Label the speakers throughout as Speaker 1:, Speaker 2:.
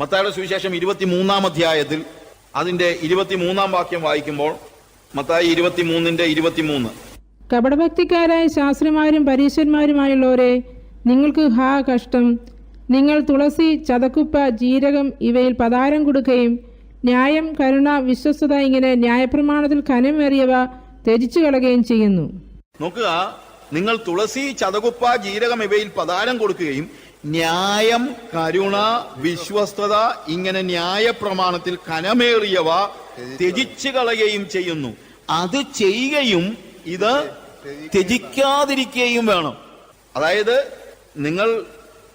Speaker 1: മത്തായുടെ സുവിശേഷം ഇരുപത്തിമൂന്നാം അധ്യായത്തിൽ അതിന്റെ ഇരുപത്തിമൂന്നാം വാക്യം വായിക്കുമ്പോൾ മത്തായി ഇരുപത്തിമൂന്നിന്റെ ഇരുപത്തിമൂന്ന്.
Speaker 2: കപടഭക്തിക്കാരായ ശാസ്ത്രിമാരും പരീശന്മാരുമായുള്ളവരെ നിങ്ങൾക്ക് ഹാ കഷ്ടം. നിങ്ങൾ തുളസി ചതക്കുപ്പ ജീരകം ഇവയിൽ പതാരം കൊടുക്കുകയും ന്യായം കരുണ വിശ്വസ്തത ഇങ്ങനെ ന്യായപ്രമാണത്തിൽ കനമേറിയവ ത്യജിച്ചു കളയുകയും ചെയ്യുന്നു.
Speaker 1: നോക്കുക നിങ്ങൾ തുളസി ചതകുപ്പ ജീരകം ഇവയിൽ പതാരം കൊടുക്കുകയും ന്യായം കരുണ വിശ്വസ്തത ഇങ്ങനെ ന്യായ പ്രമാണത്തിൽ കനമേറിയവ ത്യജിച്ചു കളയുകയും ചെയ്യുന്നു. അത് ചെയ്യുകയും ഇത് ത്യജിക്കാതിരിക്കുകയും വേണം. അതായത് നിങ്ങൾ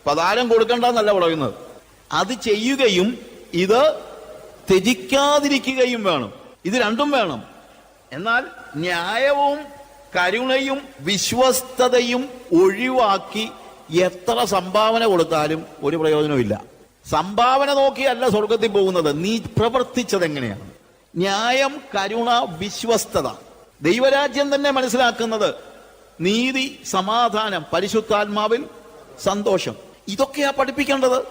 Speaker 1: പതാരം കൊടുക്കണ്ടെന്നല്ല പറയുന്നത്. അത് ചെയ്യുകയും ഇത് ത്യജിക്കാതിരിക്കുകയും വേണം. ഇത് രണ്ടും വേണം. എന്നാൽ ന്യായവും കരുണയും വിശ്വസ്തതയും ഒഴിവാക്കി എത്ര സംഭാവന കൊടുത്താലും ഒരു പ്രയോജനമില്ല സംഭാവന നോക്കിയല്ല സ്വർഗത്തിൽ പോകുന്നത്. നീ പ്രവർത്തിച്ചത് എങ്ങനെയാണ്? ന്യായം കരുണ വിശ്വസ്തത. ദൈവരാജ്യം തന്നെ മനസ്സിലാക്കുന്നത് നീതി സമാധാനം പരിശുദ്ധാത്മാവിൽ സന്തോഷം. ഇതൊക്കെയാ പഠിപ്പിക്കേണ്ടത്.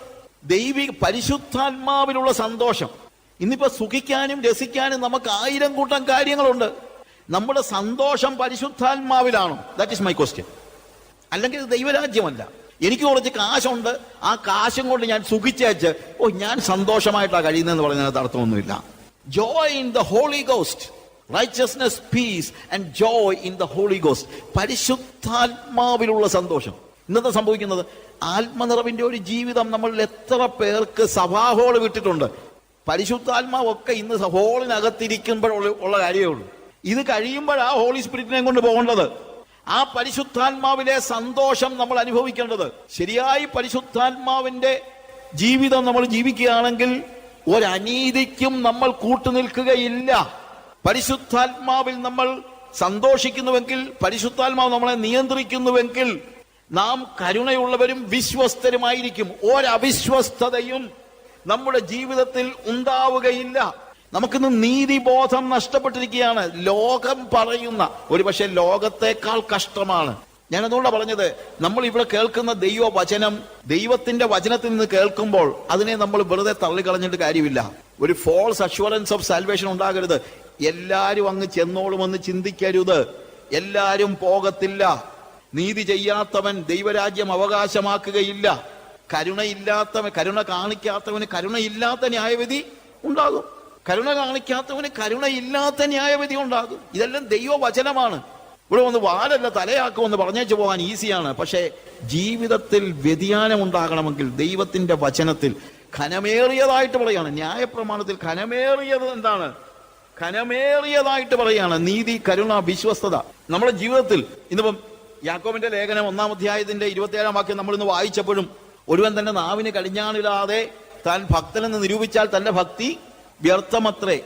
Speaker 1: ദൈവിക പരിശുദ്ധാത്മാവിലുള്ള സന്തോഷം. ഇന്നിപ്പോ സുഖിക്കാനും രസിക്കാനും നമുക്ക് ആയിരം കൂട്ടം കാര്യങ്ങളുണ്ട്. നമ്മുടെ സന്തോഷം പരിശുദ്ധാത്മാവിലാണോ. ദാറ്റ് ഇസ് മൈ ക്വസ്റ്റ്യൻ അല്ലെങ്കിൽ ഇത് ദൈവരാജ്യമല്ല. എനിക്ക് കുറച്ച് കാശുണ്ട്. ആ കാശും കൊണ്ട് ഞാൻ സുഖിച്ചേച്ച് ഓ ഞാൻ സന്തോഷമായിട്ടാണ് കഴിയുന്നതെന്ന് പറയുന്നതിനകത്ത് അർത്ഥമൊന്നുമില്ല. Joy in the holy ghost righteousness peace and joy in the holy ghost പരിശുദ്ധാത്മാവിലുള്ള സന്തോഷം. ഇന്നത്തെ സംഭവിക്കുന്നത് ആത്മനിറവിന്റെ ഒരു ജീവിതം നമ്മളിൽ എത്ര പേർക്ക് സഭാഹോൾ വിട്ടിട്ടുണ്ട്. പരിശുദ്ധാത്മാവൊക്കെ ഇന്ന് ഹോളിനകത്തിരിക്കുമ്പോഴുള്ള കാര്യമേ ഉള്ളൂ. ഇത് കഴിയുമ്പോഴാ ഹോളി സ്പിരിറ്റിനെ കൊണ്ട് പോകേണ്ടത്. ആ പരിശുദ്ധാത്മാവിലെ സന്തോഷം നമ്മൾ അനുഭവിക്കേണ്ടത്. ശരിയായി പരിശുദ്ധാത്മാവിന്റെ ജീവിതം നമ്മൾ ജീവിക്കുകയാണെങ്കിൽ ഒരനീതിക്കും നമ്മൾ കൂട്ടുനിൽക്കുകയില്ല. പരിശുദ്ധാത്മാവിൽ നമ്മൾ സന്തോഷിക്കുന്നുവെങ്കിൽ പരിശുദ്ധാത്മാവ് നമ്മളെ നിയന്ത്രിക്കുന്നുവെങ്കിൽ നാം കരുണയുള്ളവരും വിശ്വസ്തരുമായിരിക്കും. ഒരവിശ്വസ്തതയും നമ്മുടെ ജീവിതത്തിൽ ഉണ്ടാവുകയില്ല. നമുക്കിന്ന് നീതിബോധം നഷ്ടപ്പെട്ടിരിക്കുകയാണ്. ലോകം പറയുന്ന ഒരു പക്ഷേ ലോകത്തെക്കാൾ കഷ്ടമാണ്. ഞാൻ അതുകൊണ്ടാണ് പറഞ്ഞത് നമ്മൾ ഇവിടെ കേൾക്കുന്ന ദൈവ വചനം ദൈവത്തിന്റെ വചനത്തിൽ നിന്ന് കേൾക്കുമ്പോൾ അതിനെ നമ്മൾ വെറുതെ തള്ളിക്കളഞ്ഞിട്ട് കാര്യമില്ല. ഒരു ഫോൾസ് അഷ്വറൻസ് ഓഫ് സാൽവേഷൻ ഉണ്ടാകരുത്. എല്ലാരും അങ്ങ് ചെന്നോളുമെന്ന് ചിന്തിക്കരുത്. എല്ലാരും പോകത്തില്ല. നീതി ചെയ്യാത്തവൻ ദൈവരാജ്യം അവകാശമാക്കുകയില്ല. കരുണയില്ലാത്തവൻ കരുണ കാണിക്കാത്തവന് കരുണയില്ലാത്ത ന്യായവിധി ഉണ്ടാകും. കരുണ കാണിക്കാത്തവന് കരുണയില്ലാത്ത ന്യായവിധി ഉണ്ടാകും. ഇതെല്ലാം ദൈവവചനമാണ്. ഇവിടെ ഒന്ന് വാലല്ല തലയാക്കുമെന്ന് പറഞ്ഞേച്ചു പോകാൻ ഈസിയാണ്. പക്ഷേ ജീവിതത്തിൽ വ്യതിയാനം ഉണ്ടാകണമെങ്കിൽ ദൈവത്തിന്റെ വചനത്തിൽ ഖനമേറിയതായിട്ട് പറയാണ്. ന്യായപ്രമാണത്തിൽ ഖനമേറിയത് എന്താണ്? ഖനമേറിയതായിട്ട് പറയാണ്. നീതി കരുണ വിശ്വസ്തത. നമ്മുടെ ജീവിതത്തിൽ ഇന്നിപ്പം യാക്കോബിന്റെ ലേഖനം ഒന്നാം അധ്യായത്തിന്റെ ഇരുപത്തിയേഴാം വാക്യം നമ്മൾ ഇന്ന് വായിച്ചപ്പോഴും ഒരുവൻ തന്റെ നാവിന് കടിഞ്ഞാണില്ലാതെ താൻ ഭക്തനെന്ന് നിരൂപിച്ചാൽ തന്റെ ഭക്തി വ്യർത്ഥമത്രേ.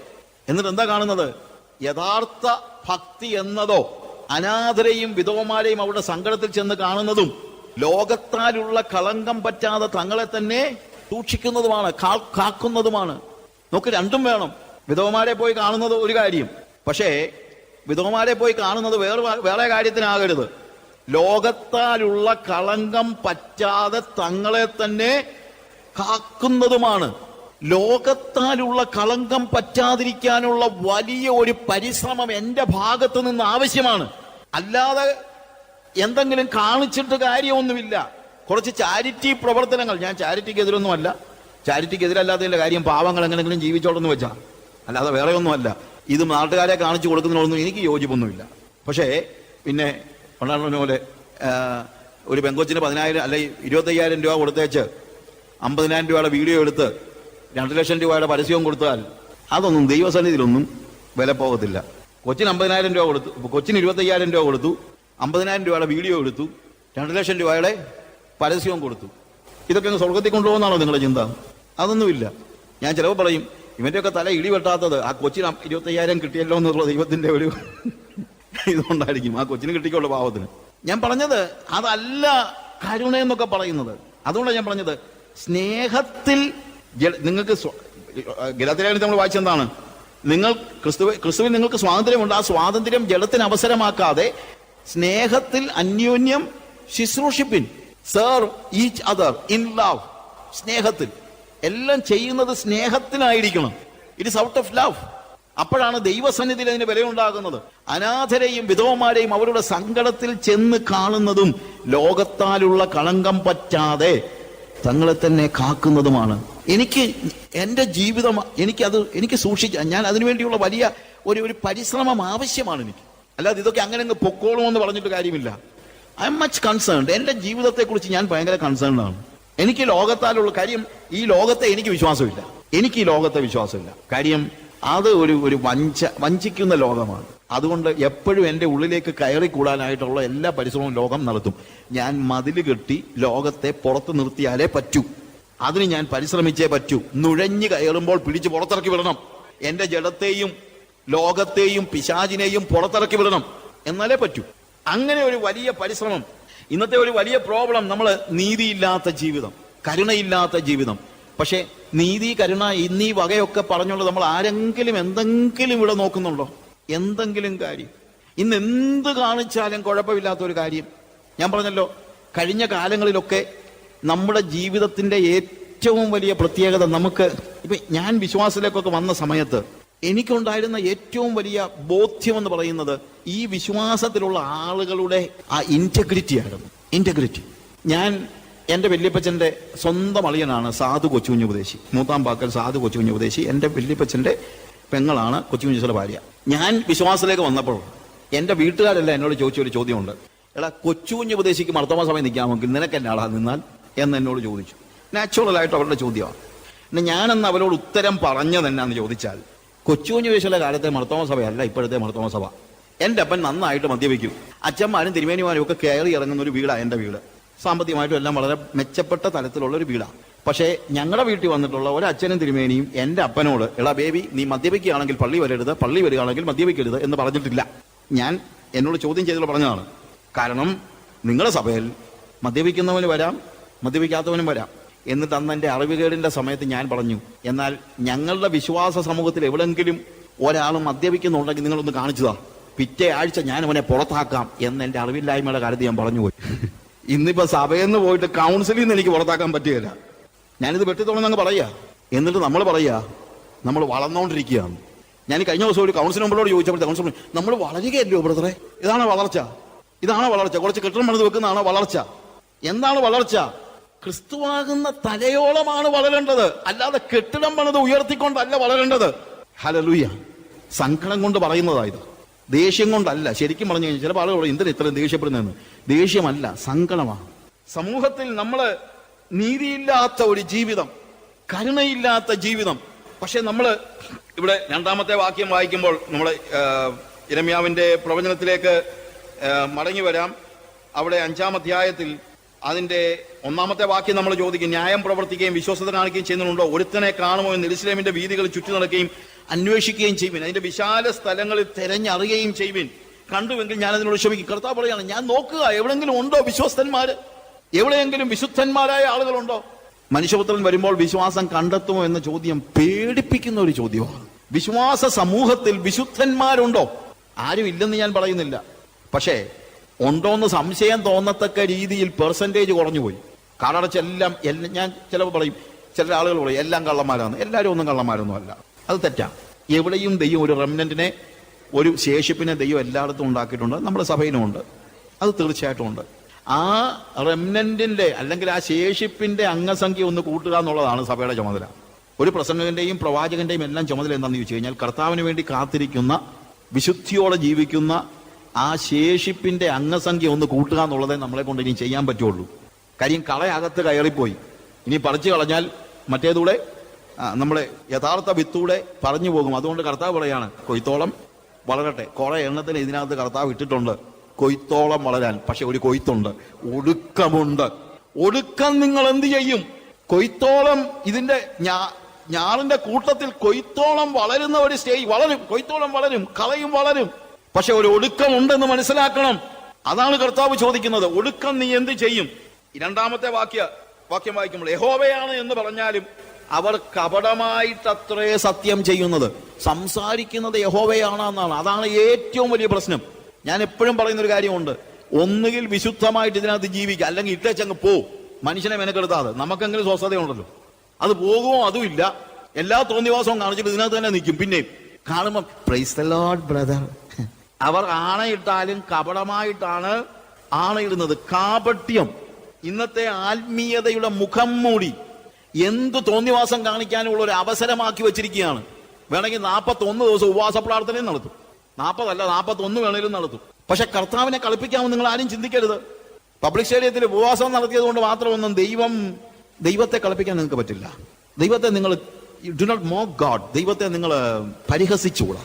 Speaker 1: എന്നിട്ട് എന്താ കാണുന്നത്? യഥാർത്ഥ ഭക്തി എന്നതോ അനാഥരെയും വിധവമാരെയും അവരുടെ സങ്കടത്തിൽ ചെന്ന് കാണുന്നതും ലോകത്താലുള്ള കളങ്കം പറ്റാതെ തങ്ങളെ തന്നെ സൂക്ഷിക്കുന്നതുമാണ് കാക്കുന്നതുമാണ്. നമുക്ക് രണ്ടും വേണം. വിധവമാരെ പോയി കാണുന്നത് ഒരു കാര്യം. പക്ഷേ വിധവമാരെ പോയി കാണുന്നത് വേറെ വേറെ കാര്യത്തിനാകരുത്. ലോകത്താലുള്ള കളങ്കം പറ്റാതെ തങ്ങളെ തന്നെ കാക്കുന്നതുമാണ്. ലോകത്താലുള്ള കളങ്കം പറ്റാതിരിക്കാനുള്ള വലിയ ഒരു പരിശ്രമം എന്റെ ഭാഗത്ത് നിന്ന് ആവശ്യമാണ്. അല്ലാതെ എന്തെങ്കിലും കാണിച്ചിട്ട് കാര്യമൊന്നുമില്ല. കുറച്ച് ചാരിറ്റി പ്രവർത്തനങ്ങൾ. ഞാൻ ചാരിറ്റിക്ക് എതിരൊന്നുമല്ല ചാരിറ്റിക്ക് എതിരല്ലാത്തതിന്റെ കാര്യം പാവങ്ങൾ എങ്ങനെങ്കിലും ജീവിച്ചോളെന്ന് വെച്ചാൽ അല്ലാതെ വേറെ ഒന്നുമല്ല ഇത് നാട്ടുകാരെ കാണിച്ചു കൊടുക്കുന്നതിനൊന്നും എനിക്ക് യോജിപ്പൊന്നുമില്ല. പക്ഷേ പിന്നെ പണ്ടാണ് പോലെ ഒരു പെങ്കൊച്ചിന് പതിനായിരം അല്ലെ ഇരുപത്തയ്യായിരം രൂപ കൊടുത്തേച്ച് അമ്പതിനായിരം രൂപയുടെ വീഡിയോ എടുത്ത് രണ്ട് ലക്ഷം രൂപയുടെ പരസ്യവും കൊടുത്താൽ അതൊന്നും ദൈവസന്നിധിയിലൊന്നും വില പോകത്തില്ല കൊച്ചിന് അമ്പതിനായിരം രൂപ കൊടുത്തു കൊച്ചിന് ഇരുപത്തയ്യായിരം രൂപ കൊടുത്തു അമ്പതിനായിരം രൂപയുടെ വീഡിയോ എടുത്തു രണ്ട് ലക്ഷം രൂപയുടെ പരസ്യവും കൊടുത്തു. ഇതൊക്കെ അങ്ങ് സ്വർഗത്തിൽ കൊണ്ടുപോകുന്നതാണോ നിങ്ങളുടെ ചിന്ത? അതൊന്നുമില്ല. ഞാൻ ചിലപ്പോൾ പറയും ഇവന്റെയൊക്കെ തല ഇടി വെട്ടാത്തത് ആ കൊച്ചിന് ഇരുപത്തയ്യായിരം കിട്ടിയല്ലോ എന്നുള്ള ദൈവത്തിന്റെ ഒരു ഇതുകൊണ്ടായിരിക്കും. ആ കൊച്ചിന് കിട്ടിക്കുള്ള പാവത്തിന്. ഞാൻ പറഞ്ഞത് അതല്ല കരുണ എന്നൊക്കെ പറയുന്നത്. അതുകൊണ്ടാണ് ഞാൻ പറഞ്ഞത് സ്നേഹത്തിൽ നിങ്ങൾക്ക് ഗലത്തിലായിട്ട് നമ്മൾ വായിച്ചെന്താണ് നിങ്ങൾ ക്രിസ്തു ക്രിസ്തുവിൽ നിങ്ങൾക്ക് സ്വാതന്ത്ര്യമുണ്ട്. ആ സ്വാതന്ത്ര്യം ജലത്തിന് അവസരമാക്കാതെ സ്നേഹത്തിൽ അന്യോന്യം ശുശ്രൂഷിപ്പിൻ. Serve each other in love സ്നേഹത്തിൽ. എല്ലാം ചെയ്യുന്നത് സ്നേഹത്തിനായിരിക്കണം. It is out of love അപ്പോഴാണ് ദൈവസന്നിധിയിൽ അതിന് വിലയുണ്ടാകുന്നത്. അനാഥരെയും വിധവമാരെയും അവരുടെ സങ്കടത്തിൽ ചെന്ന് കാണുന്നതും ലോകത്താലുള്ള കളങ്കം പറ്റാതെ തങ്ങളെ തന്നെ കാക്കുന്നതുമാണ്. എനിക്ക് എന്റെ ജീവിതം എനിക്കത് എനിക്ക് സൂക്ഷിച്ച ഞാൻ അതിനുവേണ്ടിയുള്ള വലിയ ഒരു ഒരു പരിശ്രമം ആവശ്യമാണ് എനിക്ക്. അല്ലാതെ ഇതൊക്കെ അങ്ങനെ അങ്ങ് പൊക്കോളുമെന്ന് പറഞ്ഞിട്ട് കാര്യമില്ല. ഐ എം മച്ച് കൺസേൺഡ് എന്റെ ജീവിതത്തെക്കുറിച്ച് ഞാൻ ഭയങ്കര കൺസേൺഡ് ആണ്. എനിക്ക് ലോകത്താലുള്ള കാര്യം ഈ ലോകത്തെ എനിക്ക് വിശ്വാസമില്ല. എനിക്ക് ഈ ലോകത്തെ വിശ്വാസമില്ല. കാര്യം അത് ഒരു ഒരു വഞ്ച വഞ്ചിക്കുന്ന ലോകമാണ്. അതുകൊണ്ട് എപ്പോഴും എന്റെ ഉള്ളിലേക്ക് കയറി കൂടാനായിട്ടുള്ള എല്ലാ പരിശ്രമവും ലോകം നടത്തും. ഞാൻ മതിൽ കെട്ടി ലോകത്തെ പുറത്ത് നിർത്തിയാലേ പറ്റൂ. അതിന് ഞാൻ പരിശ്രമിച്ചേ പറ്റൂ. നുഴഞ്ഞു കയറുമ്പോൾ പിടിച്ച് പുറത്തിറക്കി വിടണം. എന്റെ ജഡത്തെയും ലോകത്തെയും പിശാചിനെയും പുറത്തിറക്കി വിടണം. എന്നാലേ പറ്റൂ. അങ്ങനെ ഒരു വലിയ പരിശ്രമം. ഇന്നത്തെ ഒരു വലിയ പ്രോബ്ലം നമ്മൾ നീതിയില്ലാത്ത ജീവിതം കരുണയില്ലാത്ത ജീവിതം. പക്ഷെ നീതി കരുണ ഇന്നീ വകയൊക്കെ പറഞ്ഞുകൊണ്ട് നമ്മൾ ആരെങ്കിലും എന്തെങ്കിലും ഇവിടെ നോക്കുന്നുണ്ടോ? എന്തെങ്കിലും കാര്യം. ഇന്ന് എന്ത് കാണിച്ചാലും കുഴപ്പമില്ലാത്ത ഒരു കാര്യം. ഞാൻ പറഞ്ഞല്ലോ കഴിഞ്ഞ കാലങ്ങളിലൊക്കെ നമ്മുടെ ജീവിതത്തിന്റെ ഏറ്റവും വലിയ പ്രത്യേകത നമുക്ക് ഇപ്പൊ ഞാൻ വിശ്വാസത്തിലേക്കൊക്കെ വന്ന സമയത്ത് എനിക്കുണ്ടായിരുന്ന ഏറ്റവും വലിയ ബോധ്യം എന്ന് പറയുന്നത് ഈ വിശ്വാസത്തിലുള്ള ആളുകളുടെ ആ ഇന്റഗ്രിറ്റി ആയിരുന്നു. ഇന്റഗ്രിറ്റി ഞാൻ എന്റെ വല്യപ്പച്ചന്റെ സ്വന്തം അളിയനാണ് സാധു കൊച്ചുകുഞ്ഞ് ഉപദേശി. മൂത്താം പാക്കൽ സാധു കൊച്ചുകുഞ്ഞ് ഉപദേശി. എന്റെ വല്യപ്പച്ചന്റെ പെങ്ങളാണ് കൊച്ചുകുഞ്ഞിയുടെ ഭാര്യ. ഞാൻ വിശ്വാസത്തിലേക്ക് വന്നപ്പോൾ എന്റെ വീട്ടുകാരെല്ലാം എന്നോട് ചോദിച്ച ഒരു ചോദ്യമുണ്ട്. എടാ കൊച്ചുകുഞ്ഞ് ഉപദേശിക്ക് മർത്തോമ സമയം നിൽക്കാമെങ്കിൽ നിനക്ക് എന്നാളാ നിന്നാൽ എന്ന് എന്നോട് ചോദിച്ചു. നാച്ചുറൽ ആയിട്ട് അവരുടെ ചോദ്യമാണ്. പിന്നെ ഞാനെന്ന് അവരോട് ഉത്തരം പറഞ്ഞത് എന്നാന്ന് ചോദിച്ചാൽ കൊച്ചുകുഞ്ഞു വേശുള്ള കാലത്തെ മർത്തോമ സഭയല്ല ഇപ്പോഴത്തെ മർത്തോമ സഭ. എന്റെ അപ്പൻ നന്നായിട്ട് മദ്യപിക്കും. അച്ഛന്മാരും തിരുമേനിമാരും ഒക്കെ കയറി ഇറങ്ങുന്ന ഒരു വീടാണ് എന്റെ വീട്. സാമ്പത്തികമായിട്ടും എല്ലാം വളരെ മെച്ചപ്പെട്ട തലത്തിലുള്ള ഒരു വീടാണ് പക്ഷേ ഞങ്ങളുടെ വീട്ടിൽ വന്നിട്ടുള്ള ഒരു അച്ഛനും തിരുമേനിയും എന്റെ അപ്പനോട് എടാ ബേബി നീ മദ്യപിക്കുകയാണെങ്കിൽ പള്ളി വരരുത് പള്ളി വരികയാണെങ്കിൽ മദ്യപിക്കരുത് എന്ന് പറഞ്ഞിട്ടില്ല. ഞാൻ എന്നോട് ചോദ്യം ചെയ്തുള്ള പറഞ്ഞതാണ്. കാരണം നിങ്ങളുടെ സഭയിൽ മദ്യപിക്കുന്നവന് വരാം മദ്യപിക്കാത്തവനും വരാം എന്നിട്ട് അന്ന് എന്റെ അറിവുകേടിന്റെ സമയത്ത് ഞാൻ പറഞ്ഞു എന്നാൽ ഞങ്ങളുടെ വിശ്വാസ സമൂഹത്തിൽ എവിടെങ്കിലും ഒരാൾ മദ്യപിക്കുന്നുണ്ടെങ്കിൽ നിങ്ങളൊന്ന് കാണിച്ചതാ. പിറ്റേ ആഴ്ച ഞാൻ അവനെ പുറത്താക്കാം എന്ന് എന്റെ അറിവില്ലായ്മയുടെ കാര്യത്തിൽ ഞാൻ പറഞ്ഞു പോയി. ഇന്നിപ്പോ സഭയിൽ നിന്ന് പോയിട്ട് കൗൺസിലിൽ നിന്ന് എനിക്ക് പുറത്താക്കാൻ പറ്റുകയില്ല. ഞാനിത് വെട്ടിത്തോളന്നങ്ങ് പറയാ. എന്നിട്ട് നമ്മൾ പറയാ നമ്മൾ വളർന്നുകൊണ്ടിരിക്കുകയാണ് ഞാൻ കഴിഞ്ഞ ദിവസം ഒരു കൗൺസിൽ മെമ്പറോട് ചോദിച്ചപ്പോഴത്തെ കൗൺസിൽ നമ്മൾ വളരുകയല്ലോ ബ്രദറെ ഇതാണ് വളർച്ച. ഇതാണ് വളർച്ച. കുറച്ച് കെട്ടിടം പണിത് വെക്കുന്നതാണോ വളർച്ച. എന്താണ് വളർച്ച? ക്രിസ്തുവാകുന്ന തലയോളമാണ് വളരേണ്ടത്. അല്ലാതെ കെട്ടിടം പണിത് ഉയർത്തിക്കൊണ്ടല്ല വളരേണ്ടത്. ഹലലുയ സങ്കടം കൊണ്ട് പറയുന്നതായത് ദേഷ്യം കൊണ്ടല്ല. ശരിക്കും പറഞ്ഞു കഴിഞ്ഞാൽ ചില ആളുകൾ എന്തിനാ ഇത്രയും ദേഷ്യപ്പെടുന്നതെന്ന്? ദേഷ്യമല്ല സങ്കടമാണ്. സമൂഹത്തിൽ നമ്മൾ നീതിയില്ലാത്ത ഒരു ജീവിതം കരുണയില്ലാത്ത ജീവിതം. പക്ഷെ നമ്മൾ ഇവിടെ രണ്ടാമത്തെ വാക്യം വായിക്കുമ്പോൾ നമ്മൾ ഇരമ്യാവിന്റെ പ്രവചനത്തിലേക്ക് മടങ്ങി വരാം. അവിടെ അഞ്ചാം അധ്യായത്തിൽ അതിന്റെ ഒന്നാമത്തെ വാക്യം നമ്മൾ ചോദിക്കും ന്യായം പ്രവർത്തിക്കുകയും വിശ്വസത കാണിക്കുകയും ചെയ്യുന്നുണ്ടോ ഒരുത്തനെ കാണുമോ എന്ന് ഇസ്ലാമിന്റെ വീതികൾ ചുറ്റി നടക്കുകയും അന്വേഷിക്കുകയും ചെയ്യുവിൻ. അതിന്റെ വിശാല സ്ഥലങ്ങളിൽ തെരഞ്ഞറിയുകയും ചെയ്യുവിൻ. കണ്ടുവെങ്കിൽ ഞാൻ അതിനോട് ക്ഷമിക്കും. കർത്താവ് പറയാണ് ഞാൻ നോക്കുക എവിടെങ്കിലും ഉണ്ടോ വിശ്വസ്തന്മാര്? എവിടെയെങ്കിലും വിശുദ്ധന്മാരായ ആളുകളുണ്ടോ? മനുഷ്യപുത്രൻ വരുമ്പോൾ വിശ്വാസം കണ്ടെത്തുമോ എന്ന ചോദ്യം പേടിപ്പിക്കുന്ന ഒരു ചോദ്യമാണ്. വിശ്വാസ സമൂഹത്തിൽ വിശുദ്ധന്മാരുണ്ടോ? ആരും ഇല്ലെന്ന് ഞാൻ പറയുന്നില്ല. പക്ഷേ ഉണ്ടോന്ന് സംശയം തോന്നത്തക്ക രീതിയിൽ പെർസെന്റേജ് കുറഞ്ഞുപോയി. കടടച്ചെല്ലാം എല്ലാം ഞാൻ ചിലപ്പോൾ പറയും ചില ആളുകൾ പറയും എല്ലാം കള്ളന്മാരാണ് എല്ലാവരും ഒന്നും കള്ളന്മാരൊന്നും അല്ല. അത് തെറ്റാ. എവിടെയും ദൈവം ഒരു റെമനന്റിനെ ഒരു ശേഷിപ്പിനെ ദൈവം എല്ലായിടത്തും ഉണ്ടാക്കിയിട്ടുണ്ട്. നമ്മുടെ സഭയിലും ഉണ്ട്. അത് തീർച്ചയായിട്ടും ഉണ്ട്. ആ റെമനന്റിന്റെ അല്ലെങ്കിൽ ആ ശേഷിപ്പിന്റെ അംഗസംഖ്യ ഒന്ന് കൂട്ടുക എന്നുള്ളതാണ് സഭയുടെ ചുമതല. ഒരു പ്രസംഗകന്റെയും പ്രവാചകന്റെയും എല്ലാം ചുമതല എന്താണെന്ന് ചോദിച്ചു കഴിഞ്ഞാൽ കർത്താവിന് വേണ്ടി കാത്തിരിക്കുന്ന വിശുദ്ധിയോടെ ജീവിക്കുന്ന ആ ശേഷിപ്പിന്റെ അംഗസംഖ്യ ഒന്ന് കൂട്ടുക എന്നുള്ളതേ നമ്മളെ കൊണ്ട് ഇനി ചെയ്യാൻ പറ്റുള്ളൂ. കാര്യം കളയകത്ത് കയറിപ്പോയി. ഇനി പറിച്ചു കളഞ്ഞാൽ മറ്റേതൂടെ നമ്മളെ യഥാർത്ഥ വിത്തൂടെ പറഞ്ഞു പോകും. അതുകൊണ്ട് കർത്താവ് പറയാണ് കൊയ്ത്തോളം വളരട്ടെ. കുറെ എണ്ണത്തിന് ഇതിനകത്ത് കർത്താവ് ഇട്ടിട്ടുണ്ട്. കൊയ്ത്തോളം വളരാൻ. പക്ഷെ ഒരു കൊയ്ത്തുണ്ട്. ഒടുക്കമുണ്ട്. ഒടുക്കം നിങ്ങൾ എന്ത് ചെയ്യും? കൊയ്ത്തോളം ഇതിന്റെ ഞാ- ഞാറിന്റെ കൂട്ടത്തിൽ കൊയ്ത്തോളം വളരുന്ന ഒരു സ്റ്റേജ്. വളരും. കൊയ്ത്തോളം വളരും. കളയും വളരും. പക്ഷെ ഒരു ഒടുക്കം ഉണ്ടെന്ന് മനസ്സിലാക്കണം. അതാണ് കർത്താവ് ചോദിക്കുന്നത്. ഒടുക്കം നീ എന്ത് ചെയ്യും? രണ്ടാമത്തെ വാക്യ വാക്യം വായിക്കുമ്പോൾ യഹോവയാണ് എന്ന് പറഞ്ഞാലും അവർ കപടമായിട്ടത്രേ സത്യം ചെയ്യുന്നത്. സംസാരിക്കുന്നത് യഹോവയാണ് എന്നാണ് അതാണ് ഏറ്റവും വലിയ പ്രശ്നം. ഞാൻ എപ്പോഴും പറയുന്ന ഒരു കാര്യമുണ്ട്. ഒന്നുകിൽ വിശുദ്ധമായിട്ട് ഇതിനകത്ത് ജീവിക്കുക. അല്ലെങ്കിൽ ഇട്ടേച്ചങ്ങ് പോ. മനുഷ്യനെ മെനക്കെടുത്താതെ. നമുക്കെങ്കിലും സ്വസ്ഥതയുണ്ടല്ലോ. അത് പോകുമോ? അതുമില്ല. എല്ലാ തോന്നിവാസവും കാണിച്ചിട്ട് ഇതിനകത്ത് തന്നെ നിൽക്കും. പിന്നെയും കാണുമ്പോൾ പ്രൈസ് ലോഡ് ബ്രദർ അവർ ആണയിട്ടാലും കപടമായിട്ടാണ് ആണയിടുന്നത്. കാപട്യം. ഇന്നത്തെ ആത്മീയതയുടെ മുഖം മൂടി എന്ത് തോന്നിവാസം കാണിക്കാനുള്ള ഒരു അവസരമാക്കി വെച്ചിരിക്കുകയാണ്. വേണമെങ്കിൽ നാൽപ്പത്തൊന്ന് ദിവസം ഉപവാസ പ്രാർത്ഥനയും നടത്തും. നാൽപ്പതല്ല നാൽപ്പത്തൊന്ന് വേണേലും നടത്തും. പക്ഷെ കർത്താവിനെ കളിപ്പിക്കാമെന്ന് നിങ്ങൾ ആരും ചിന്തിക്കരുത്. പബ്ലിക് സ്റ്റേഡിയത്തിൽ ഉപവാസം നടത്തിയത് കൊണ്ട് മാത്രമൊന്നും ദൈവം ദൈവത്തെ കളിപ്പിക്കാൻ നിങ്ങൾക്ക് പറ്റില്ല. ദൈവത്തെ നിങ്ങൾ ഡു നോട്ട് മോക്ക് ഗാഡ് ദൈവത്തെ നിങ്ങൾ പരിഹസിച്ചുകൂടാ.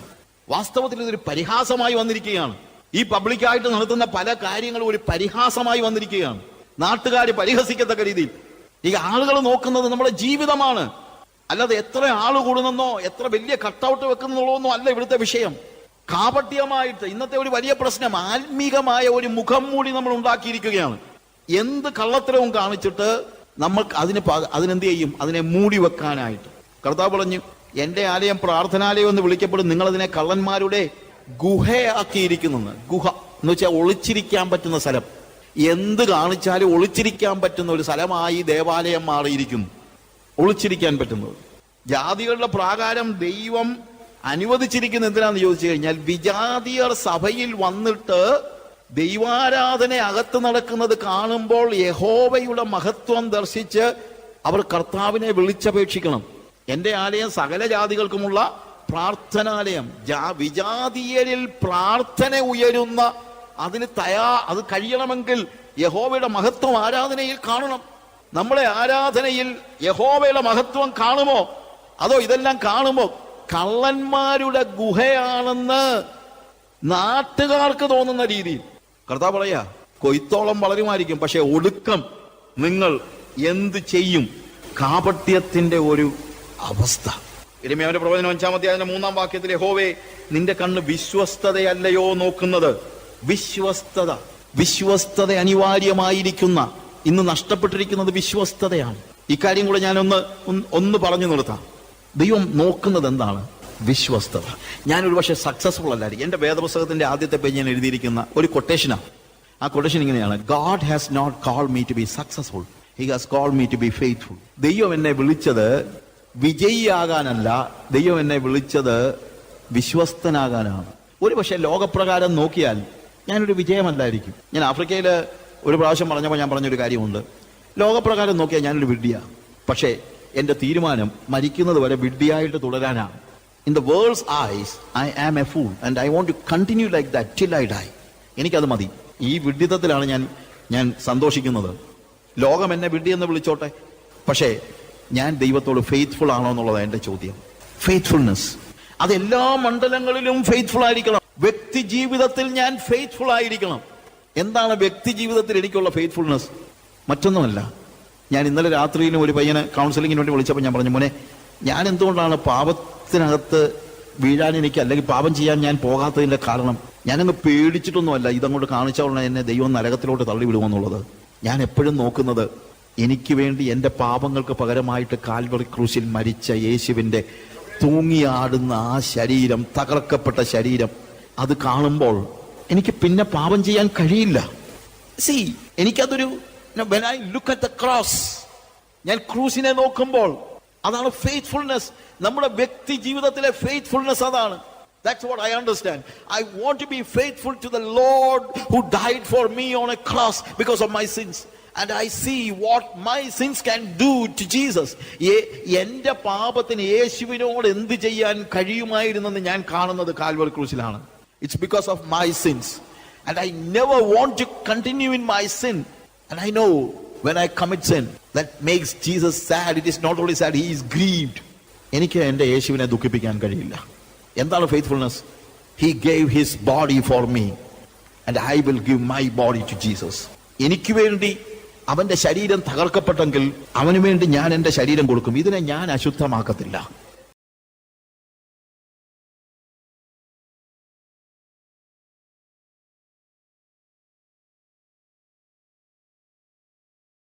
Speaker 1: വാസ്തവത്തിൽ ഇതൊരു പരിഹാസമായി വന്നിരിക്കുകയാണ്. ഈ പബ്ലിക്കായിട്ട് നടത്തുന്ന പല കാര്യങ്ങളും ഒരു പരിഹാസമായി വന്നിരിക്കുകയാണ്. നാട്ടുകാർ പരിഹസിക്കത്തക്ക രീതിയിൽ. ഈ ആളുകൾ നോക്കുന്നത് നമ്മുടെ ജീവിതമാണ്. അല്ലാതെ എത്ര ആൾ കൂടുന്നെന്നോ എത്ര വലിയ കട്ടൗട്ട് വെക്കുന്നുള്ളോ അല്ല ഇവിടുത്തെ വിഷയം. കാപട്യമായിട്ട് ഇന്നത്തെ ഒരു വലിയ പ്രശ്നം ആത്മീകമായ ഒരു മുഖം മൂടി നമ്മൾ ഉണ്ടാക്കിയിരിക്കുകയാണ്. എന്ത് കള്ളത്തരവും കാണിച്ചിട്ട് നമ്മൾ അതിന് അതിനെന്ത് ചെയ്യും? അതിനെ മൂടി വെക്കാനായിട്ട്. കർത്താവ് പറഞ്ഞു എന്റെ ആലയം പ്രാർത്ഥനാലയം എന്ന് വിളിക്കപ്പെടും. നിങ്ങൾ അതിനെ കള്ളന്മാരുടെ ഗുഹയാക്കിയിരിക്കുന്നു ഗുഹ എന്ന് വെച്ചാൽ ഒളിച്ചിരിക്കാൻ പറ്റുന്ന സ്ഥലം. എന്ത് കാണിച്ചാലും ഒളിച്ചിരിക്കാൻ പറ്റുന്ന ഒരു സ്ഥലമായി ദേവാലയം മാറിയിരിക്കുന്നു. ഒളിച്ചിരിക്കാൻ പറ്റുന്നത്. ജാതികളുടെ പ്രാകാരം ദൈവം അനുവദിച്ചിരിക്കുന്ന എന്തിനാന്ന് ചോദിച്ചു കഴിഞ്ഞാൽ വിജാതിയർ സഭയിൽ വന്നിട്ട് ദൈവാരാധന അകത്ത് നടക്കുന്നത് കാണുമ്പോൾ യഹോവയുടെ മഹത്വം ദർശിച്ച് അവർ കർത്താവിനെ വിളിച്ചപേക്ഷിക്കണം. എന്റെ ആലയം സകല ജാതികൾക്കുമുള്ള പ്രാർത്ഥനാലയം. വിജാതീയരിൽ പ്രാർത്ഥന ഉയരുന്ന അതിന് തയാ അത് കഴിയണമെങ്കിൽ യഹോവയുടെ മഹത്വം ആരാധനയിൽ കാണണം. നമ്മളെ ആരാധനയിൽ യഹോവയുടെ മഹത്വം കാണുമോ? അതോ ഇതെല്ലാം കാണുമോ കള്ളന്മാരുടെ ഗുഹയാണെന്ന് നാട്ടുകാർക്ക് തോന്നുന്ന രീതിയിൽ. കർത്താവ് പറയാ കൊയ്ത്തോളം വളരുമായിരിക്കും പക്ഷെ ഒടുക്കം നിങ്ങൾ എന്ത് ചെയ്യും? കാപട്യത്തിന്റെ ഒരു അവസ്ഥ. ഇരമ്യാവിന്റെ പ്രവചനം അഞ്ചാം അധ്യായത്തിന്റെ മൂന്നാം വാക്യത്തിലെ ഹോവേ നിന്റെ കണ്ണ് വിശ്വസ്തതയല്ലയോ നോക്കുന്നത്? വിശ്വസ്തത. വിശ്വസ്തത അനിവാര്യമായിരിക്കുന്ന ഇന്ന് നഷ്ടപ്പെട്ടിരിക്കുന്നത് വിശ്വസ്തതയാണ്. ഇക്കാര്യം കൂടെ ഞാനൊന്ന് ഒന്ന് പറഞ്ഞു നിർത്താം. ദൈവം നോക്കുന്നത് എന്താണ്? വിശ്വസ്തത. ഞാൻ ഒരു പക്ഷേ സക്സസ്ഫുൾ അല്ലായിരിക്കും എന്റെ വേദപുസ്തകത്തിന്റെ ആദ്യത്തെ പേജ് ഞാൻ എഴുതിയിരിക്കുന്ന ഒരു കൊട്ടേഷനാണ് ആ കൊട്ടേഷൻ ഇങ്ങനെയാണ്. God has not call me to be successful he has call me to be faithful ദൈവം എന്നെ വിളിച്ചത് വിജയിയാകാനല്ല ദൈവം എന്നെ വിളിച്ചത് വിശ്വസ്തനാകാനാണ്. ഒരു പക്ഷേ ലോകപ്രകാരം നോക്കിയാൽ ഞാനൊരു വിജയമല്ലായിരിക്കും. ഞാൻ ആഫ്രിക്കയിൽ ഒരു പ്രാവശ്യം പറഞ്ഞപ്പോൾ ഞാൻ പറഞ്ഞൊരു കാര്യമുണ്ട്. ലോകപ്രകാരം നോക്കിയാൽ ഞാനൊരു വിഡ്ഢിയാണ് പക്ഷേ എന്റെ തീരുമാനം മരിക്കുന്നത് വരെ വിഡ്ഢിയായിട്ട് തുടരാനാണ്. In the world's eyes I am a fool and I want to continue like that till I die എനിക്കത് മതി. ഈ വിഡ്ഢിത്തത്തിലാണ് ഞാൻ ഞാൻ സന്തോഷിക്കുന്നത്. ലോകം എന്നെ വിഡ്ഢി എന്ന് വിളിച്ചോട്ടെ? പക്ഷേ ഞാൻ ദൈവത്തോട് ഫെയ്ത്ത്ഫുൾ ആണോ എന്നുള്ളതാണ് എന്റെ ചോദ്യം. ഫെയ്ത്ത്ഫുൾനെസ് അത് എല്ലാ മണ്ഡലങ്ങളിലും ഫെയ്ത്ത്ഫുൾ ആയിരിക്കണം. വ്യക്തി ജീവിതത്തിൽ ഞാൻ ഫെയ്ത്ത്ഫുൾ ആയിരിക്കണം. എന്താണ് വ്യക്തി ജീവിതത്തിൽ എനിക്കുള്ള ഫെയ്ത്ത്ഫുൾനെസ് മറ്റൊന്നുമല്ല. ഞാൻ ഇന്നലെ രാത്രിയിലും ഒരു പയ്യനെ കൗൺസിലിങ്ങിന് വേണ്ടി വിളിച്ചപ്പോൾ ഞാൻ പറഞ്ഞു മോനെ ഞാൻ എന്തുകൊണ്ടാണ് പാപത്തിനകത്ത് വീഴാൻ എനിക്ക് അല്ലെങ്കിൽ പാപം ചെയ്യാൻ ഞാൻ പോകാത്തതിന്റെ കാരണം? ഞാനങ്ങ് പേടിച്ചിട്ടൊന്നുമല്ല. ഇതങ്ങോട്ട് കാണിച്ചാൽ എന്നെ ദൈവം നരകത്തിലോട്ട് തള്ളി വിടുമെന്നുള്ളത് ഞാൻ എപ്പോഴും നോക്കുന്നത് എനിക്ക് വേണ്ടി എന്റെ പാപങ്ങൾക്ക് പകരമായിട്ട് കാൽവറി ക്രൂശിൽ മരിച്ച യേശുവിന്റെ തൂങ്ങിയാടുന്ന ആ ശരീരം തകർക്കപ്പെട്ട ശരീരം അത് കാണുമ്പോൾ എനിക്ക് പിന്നെ പാപം ചെയ്യാൻ കഴിയില്ല സി എനിക്കതൊരു ലുക്ക് അറ്റ് ദ ക്രോസ് ഞാൻ ക്രൂസിനെ നോക്കുമ്പോൾ അതാണ് ഫെയ്ത്ത്ഫുൾനെസ് നമ്മുടെ വ്യക്തി ജീവിതത്തിലെ ഫെയ്ത്ത്ഫുൾനെസ് അതാണ് That's what I understand. I want to be faithful to the Lord who died for me on a cross because of my sins. And I see what my sins can do to Jesus എന്റെ പാപത്തിന് യേശുവിനോട് എന്ത് ചെയ്യാൻ കഴിയുമായിരുന്നെന്ന് ഞാൻ കാണുന്നത് കാൽവർ ക്രൂസിലാണ് it's because of my sins and I never want to continue in my sin and I know when I commit sin that makes Jesus sad it is not only sad he is grieved എനിക്ക് എന്റെ യേശുവിനെ ദുഃഖിപ്പിക്കാൻ കഴിയില്ല. എന്താണ് faithfulness he gave his body for me and I will give my body to Jesus എനിക്ക് വേണ്ടി അവന്റെ ശരീരം തകർക്കപ്പെട്ടെങ്കിൽ അവന് വേണ്ടി ഞാൻ എന്റെ ശരീരം കൊടുക്കും. ഇതിനെ ഞാൻ അശുദ്ധമാക്കത്തില്ല.